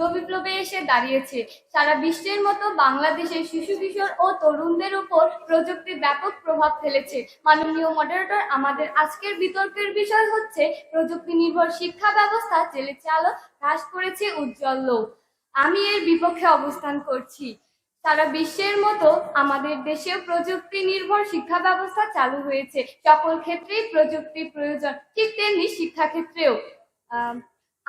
যুগ বিপ্লবে এসে দাঁড়িয়েছে। সারা বিশ্বের মতো বাংলাদেশের শিশু কিশোর ও তরুণদের উপর প্রযুক্তি ব্যাপক প্রভাব ফেলেছে। মাননীয় মডারেটর আমাদের আজকের বিতর্কের বিষয় হচ্ছে প্রযুক্তি নির্ভর শিক্ষা ব্যবস্থা চেলেছে আলো হ্রাস করেছে উজ্জ্বল লোক। আমি এর বিপক্ষে অবস্থান করছি। সারা বিশ্বের মতো আমাদের দেশেও প্রযুক্তি নির্ভর শিক্ষা ব্যবস্থা চালু হয়েছে। সকল ক্ষেত্রেই প্রযুক্তির প্রয়োজন ঠিক তেমনি শিক্ষা ক্ষেত্রেও আম,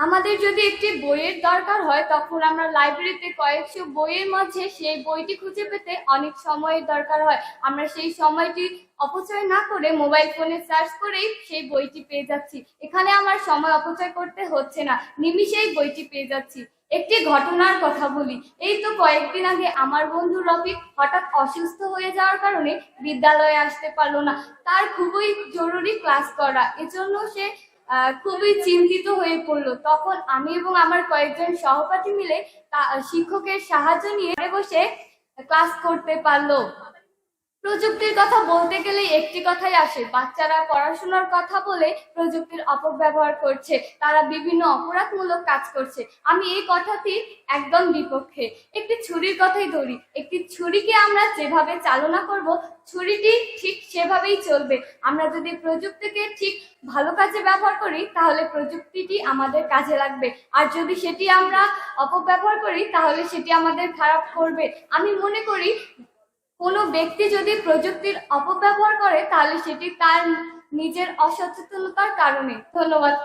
আমাদের যদি একটি বইয়ের দরকার হয়, তখন আমরা লাইব্রেরিতে কয়েকশো বইয়ের মাঝে সেই বইটি খুঁজে পেতে অনেক সময়ের দরকার হয়। আমরা সেই সময়টি অপচয় না করে মোবাইল ফোনে সার্চ করেই সেই বইটি পেয়ে যাচ্ছি। এখানে আমার সময় অপচয় করতে হচ্ছে না, নিমিষেই বইটি পেয়ে যাচ্ছি। একটি ঘটনার কথা বলি। এই তো কয়েকদিন আগে আমার বন্ধু রফিক হঠাৎ অসুস্থ হয়ে যাওয়ার কারণে বিদ্যালয়ে আসতে পারল না। তার খুবই জরুরি ক্লাস করা। এজন্য সে খুবই চিন্তিত হয়ে পড়ল। তখন আমি এবং আমার কয়েকজন সহপাঠী মিলে শিক্ষকের সাহায্য নিয়ে বসে ক্লাস করতে পারল। প্রযুক্তির কথা বলতে গেলে একটি কথাই আসে। বাচ্চারা পড়াশোনার কথা বলে প্রযুক্তির অপব্যবহার করছে। তারা বিভিন্ন অপরাধমূলক কাজ করছে। আমি এই কথাটি একদম বিপক্ষে। একটি ছুরির কথাই ধরি। একটি ছুরিকে আমরা যেভাবে চালনা করব, ছুরিটি ঠিক সেভাবেই চলবে। আমরা যদি প্রযুক্তিকে ঠিক ভালো কাজে ব্যবহার করি, তাহলে প্রযুক্তিটি আমাদের কাজে লাগবে। আর যদি সেটি আমরা অপব্যবহার করি, তাহলে সেটি আমাদের খারাপ করবে। আমি মনে করি কোনো ব্যক্তি যদি প্রযুক্তির অপব্যবহার করে তাহলে সেটি তার নিজের অসচেতনতার কারণে। ধন্যবাদ।